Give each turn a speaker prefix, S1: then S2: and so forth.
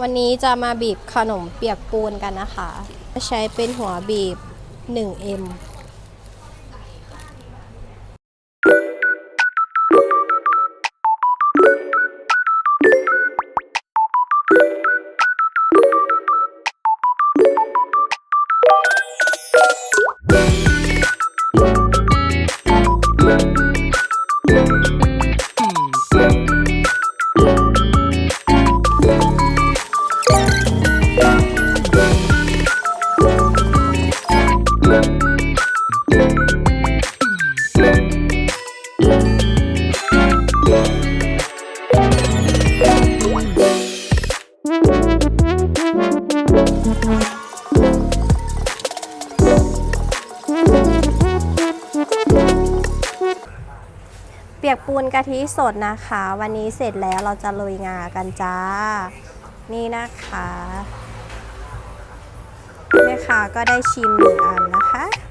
S1: วันนี้จะมาบีบขนมเปียกปูนกันนะคะ ใช้เป็นหัวบีบ 1M เปียกปูนกะทิสดนะคะ วันนี้เสร็จแล้วเราจะโรยงากันจ้า นี่นะคะแม่ค้าก็ได้ชิมหนึ่งอันนะคะนี่ค่ะ